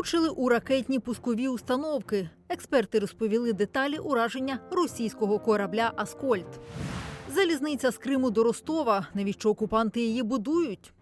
Влучили у ракетні пускові установки. Експерти розповіли деталі ураження російського корабля Аскольд. Залізниця з Криму до Ростова. Навіщо окупанти її будують?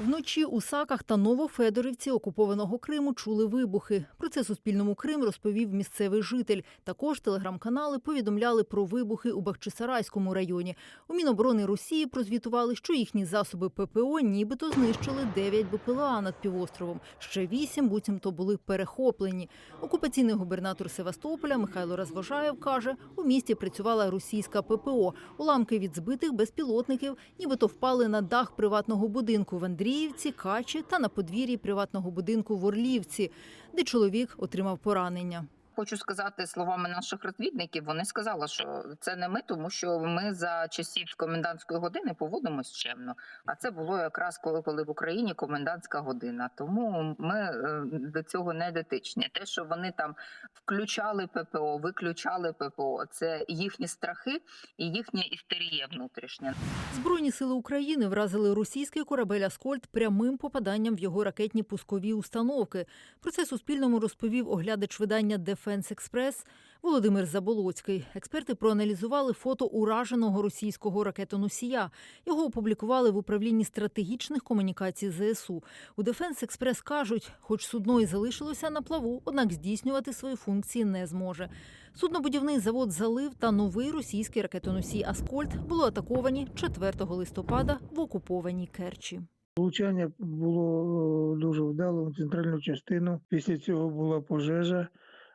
Вночі у Саках та Новофедорівці окупованого Криму чули вибухи. Про це Суспільному Крим розповів місцевий житель. Також телеграм-канали повідомляли про вибухи у Бахчисарайському районі. У Міноборони Росії прозвітували, що їхні засоби ППО нібито знищили 9 БПЛА над півостровом. Ще 8 буцімто були перехоплені. Окупаційний губернатор Севастополя Михайло Розвожаєв каже, у місті працювала російська ППО. Уламки від збитих безпілотників нібито впали на дах приватного будинку в Андріївці, Качі та на подвір'ї приватного будинку в Орлівці, де чоловік отримав поранення. Хочу сказати словами наших розвідників. Вони сказали, що це не ми, тому що ми за часів комендантської години поводимось чемно. А це було якраз коли, коли в Україні комендантська година. Тому ми е, до цього не дотичні. Те, що вони там включали ППО, виключали ППО, це їхні страхи і їхня істерія внутрішня. Збройні сили України вразили російський корабель Аскольд прямим попаданням в його ракетні пускові установки. Про це Суспільному розповів оглядач видання Дефенс Експрес Володимир Заболоцький. Експерти проаналізували фото ураженого російського ракетоносія. Його опублікували в управлінні стратегічних комунікацій ЗСУ. У Дефенс Експрес кажуть, хоч судно і залишилося на плаву, однак здійснювати свої функції не зможе. Суднобудівний завод залив та новий російський ракетоносій Аскольд були атаковані 4 листопада в окупованій Керчі. Влучання було е, дуже вдало в центральну частину. Після цього була пожежа,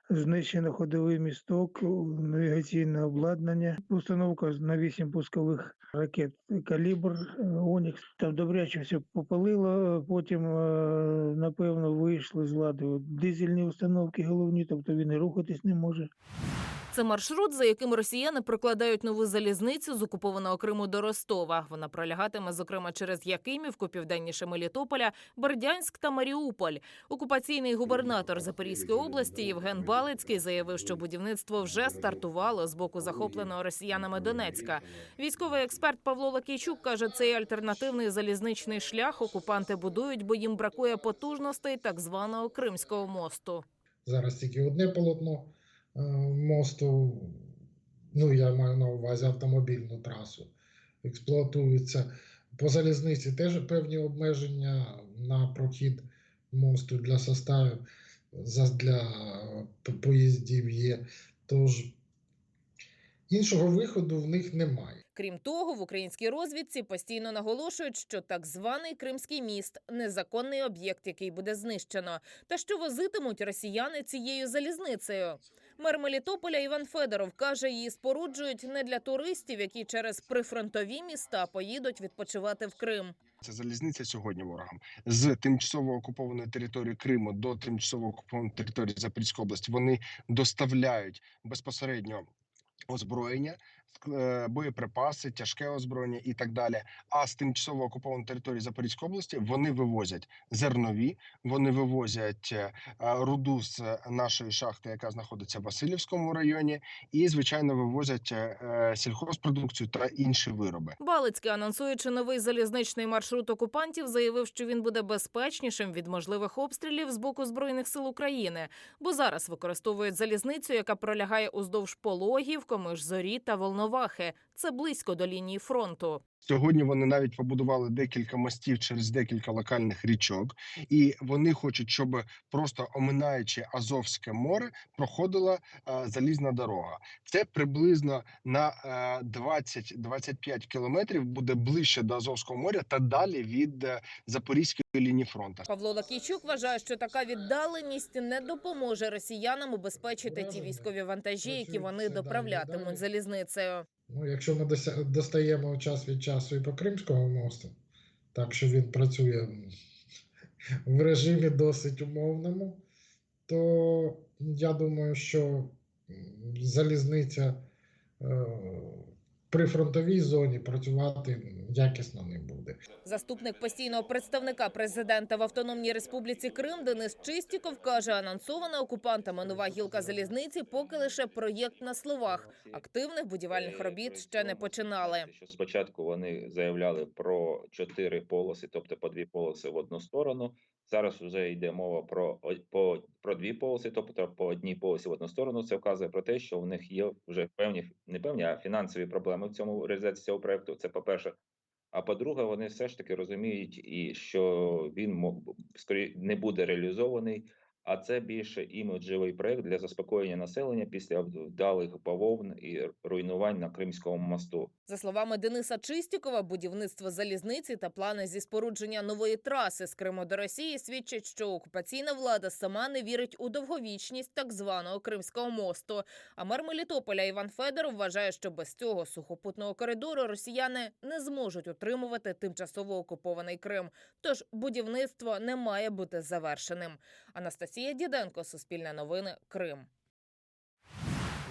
знищено ходовий місток, навігаційне обладнання, установка на 8 пускових ракет калібр е, Онікс. Там добряче все попалило. Потім, е, напевно, вийшли з ладу дизельні установки головні, тобто він і рухатись не може. Це маршрут, за яким росіяни прокладають нову залізницю з окупованого Криму до Ростова. Вона пролягатиме, зокрема, через Якимівку, південніше Мелітополя, Бердянськ та Маріуполь. Окупаційний губернатор Запорізької області Євген Балицький заявив, що будівництво вже стартувало з боку захопленого росіянами Донецька. Військовий експерт Павло Лакійчук каже, цей альтернативний залізничний шлях окупанти будують, бо їм бракує потужностей так званого Кримського мосту. Зараз тільки одне полотно мосту, ну я маю на увазі автомобільну трасу, експлуатується. По залізниці теж певні обмеження на прохід мосту для составів для поїздів є. Тож іншого виходу в них немає. Крім того, в українській розвідці постійно наголошують, що так званий Кримський міст незаконний об'єкт, який буде знищено, та що возитимуть росіяни цією залізницею. Мер Мелітополя Іван Федоров каже, її споруджують не для туристів, які через прифронтові міста поїдуть відпочивати в Крим. Це залізниця сьогодні ворогам з тимчасово окупованої території Криму до тимчасово окупованої території Запорізької області. Вони доставляють безпосередньо озброєння, боєприпаси, тяжке озброєння і так далі. А з тимчасово окупованої території Запорізької області вони вивозять зернові, вони вивозять е, руду з нашої шахти, яка знаходиться в Васильівському районі, і звичайно вивозять е, е, сільхозпродукцію та інші вироби. Балицький, анонсуючи новий залізничний маршрут окупантів, заявив, що він буде безпечнішим від можливих обстрілів з боку збройних сил України, бо зараз використовують залізницю, яка пролягає уздовж пологів, комиш-зорі та волновахи. Це близько до лінії фронту. Сьогодні вони навіть побудували декілька мостів через декілька локальних річок, і вони хочуть, щоб просто оминаючи Азовське море, проходила е, залізна дорога. Це приблизно на е, 20-25 кілометрів буде ближче до Азовського моря та далі від е, Запорізької лінії фронту. Павло Лакійчук вважає, що така віддаленість не допоможе росіянам убезпечити ті військові вантажі, які вони доправлятимуть залізницею. Ну, якщо ми достаємо час від часу і по Кримському мосту, так що він працює в режимі досить умовному, то я думаю, що залізниця е, при фронтовій зоні працювати якісно не буде. Заступник постійного представника президента в Автономній Республіці Крим Денис Чистіков каже, анонсована окупантами нова гілка залізниці поки лише проєкт на словах. Активних будівельних робіт ще не починали. Спочатку вони заявляли про чотири полоси, тобто по дві полоси в одну сторону. Зараз вже йде мова про, по, про дві полоси, тобто по одній полосі в одну сторону. Це вказує про те, що у них є вже певні не певні, а фінансові проблеми в цьому реалізації цього проекту. Це по-перше. А по-друге, вони все ж таки розуміють, і що він скорі не буде реалізований. А це більше іміджевий проект для заспокоєння населення після вдалих бавовн і руйнувань на Кримському мосту. За словами Дениса Чистікова, будівництво залізниці та плани зі спорудження нової траси з Криму до Росії свідчать, що окупаційна влада сама не вірить у довговічність так званого Кримського мосту. А мер Мелітополя Іван Федоров вважає, що без цього сухопутного коридору росіяни не зможуть утримувати тимчасово окупований Крим. Тож будівництво не має бути завершеним. Анастасія Діденко, Суспільне новини, Крим.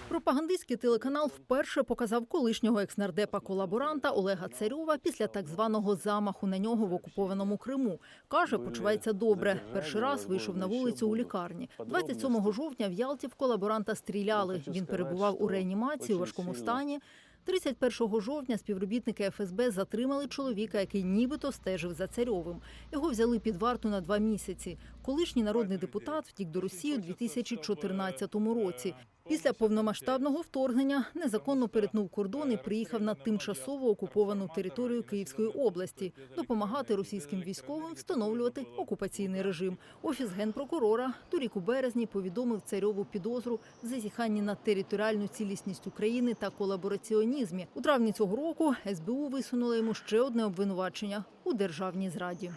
Пропагандистський телеканал вперше показав колишнього екснардепа колаборанта Олега Царьова після так званого замаху на нього в окупованому Криму. Каже, почувається добре. Перший раз вийшов на вулицю у лікарні. 27 жовтня в Ялті в колаборанта стріляли. Він перебував у реанімації у важкому стані. 31 жовтня співробітники ФСБ затримали чоловіка, який нібито стежив за царьовим. Його взяли під варту на два місяці. Колишній народний депутат втік до Росії у 2014 році. Після повномасштабного вторгнення незаконно перетнув кордон і приїхав на тимчасово окуповану територію Київської області допомагати російським військовим встановлювати окупаційний режим. Офіс генпрокурора торік у березні повідомив царьову підозру в зазіханні на територіальну цілісність України та колабораціонізмі. У травні цього року СБУ висунула йому ще одне обвинувачення у державній зраді.